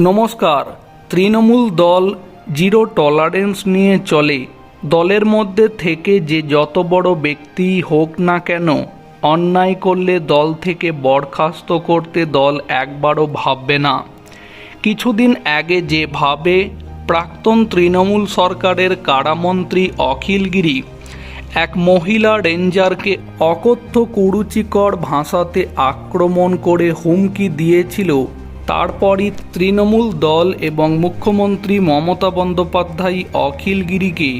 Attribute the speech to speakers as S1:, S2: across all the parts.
S1: নমস্কার। তৃণমূল দল zero tolerance নিয়ে চলে। দলের মধ্যে থেকে যে যত বড় ব্যক্তিই হোক না কেন, অন্যায় করলে দল থেকে বরখাস্ত করতে দল একবারও ভাববে না। কিছুদিন আগে যেভাবে প্রাক্তন তৃণমূল সরকারের কারামন্ত্রী অখিলগিরি এক মহিলা রেঞ্জারকে অকথ্য কুরুচিকর ভাষাতে আক্রমণ করে হুমকি দিয়েছিল তারপরই তৃণমূল দল এবং মুখ্যমন্ত্রী মমতা বন্দ্যোপাধ্যায় অখিলগিরিকে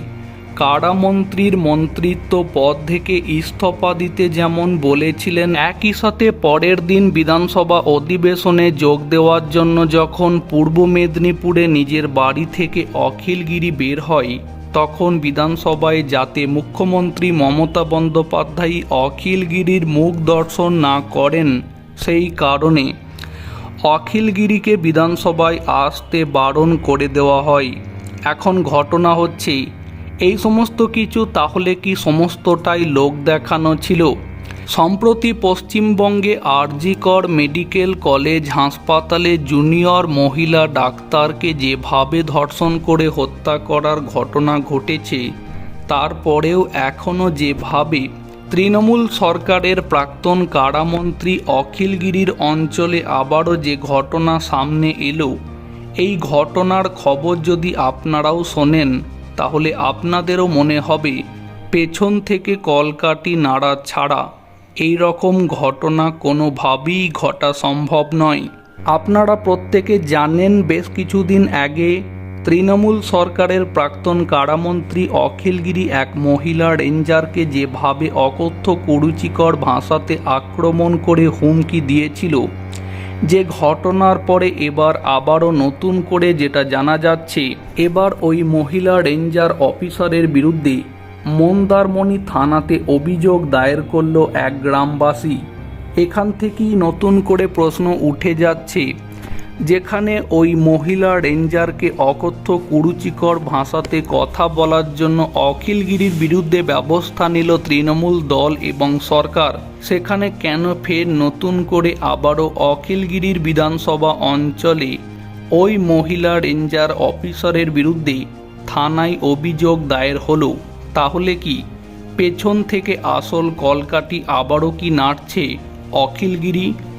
S1: কারামন্ত্রীর মন্ত্রিত্ব পদ থেকে ইস্তফা দিতে যেমন বলেছিলেন, একই সাথে পরের দিন বিধানসভা অধিবেশনে যোগ দেওয়ার জন্য যখন পূর্ব মেদিনীপুরে নিজের বাড়ি থেকে অখিলগিরি বের হয়, তখন বিধানসভায় যাতে মুখ্যমন্ত্রী মমতা বন্দ্যোপাধ্যায় অখিলগিরির মুখ দর্শন না করেন সেই কারণে অখিলগিরিকে বিধানসভায় আসতে বারণ করে দেওয়া হয়। এখন ঘটনা হচ্ছে এই সমস্ত কিছু তাহলে কি সমস্তটাই লোক দেখানো ছিল? সম্প্রতি পশ্চিমবঙ্গে আরজিকর মেডিকেল কলেজ হাসপাতালে জুনিয়র মহিলা ডাক্তারকে যেভাবে ধর্ষণ করে হত্যা করার ঘটনা ঘটেছে, তারপরেও এখনও যেভাবে তৃণমূল সরকারের প্রাক্তন কারামন্ত্রী অখিলগিরির অঞ্চলে আবারও যে ঘটনা সামনে এলো, এই ঘটনার খবর যদি আপনারাও শোনেন, তাহলে আপনাদেরও মনে হবে, পেছন থেকে কলকাটি নাড়া ছাড়া এই রকম ঘটনা কোনোভাবেই ঘটা সম্ভব নয়। আপনারা প্রত্যেকে জানেন, বেশ কিছুদিন আগে তৃণমূল সরকারের প্রাক্তন কারামন্ত্রী অখিলগিরি এক মহিলা রেঞ্জারকে যেভাবে অকথ্য কুরুচিকর ভাষাতে আক্রমণ করে হুমকি দিয়েছিল, যে ঘটনার পরে এবার আবারও নতুন করে যেটা জানা যাচ্ছে, এবার ওই মহিলা রেঞ্জার অফিসারের বিরুদ্ধে মন্দারমণি থানাতে অভিযোগ দায়ের করল এক গ্রামবাসী। এখান থেকেই নতুন করে প্রশ্ন উঠে যাচ্ছে যেখানে ওই মহিলা রেঞ্জারকে অকথ্য, কুরুচিকর ভাষাতে কথা বলার জন্য অখিলগিরির বিরুদ্ধে ব্যবস্থা নিল তৃণমূল দল এবং সরকার। সেখানে কেন ফের নতুন করে আবারও অখিলগিরির বিধানসভা অঞ্চলে ওই মহিলা রেঞ্জার অফিসারের বিরুদ্ধে থানায় অভিযোগ দায়ের হলো? তাহলে কি? পেছন থেকে আসল কলকাটি আবারও কি নাড়ছে অখিলগিরি?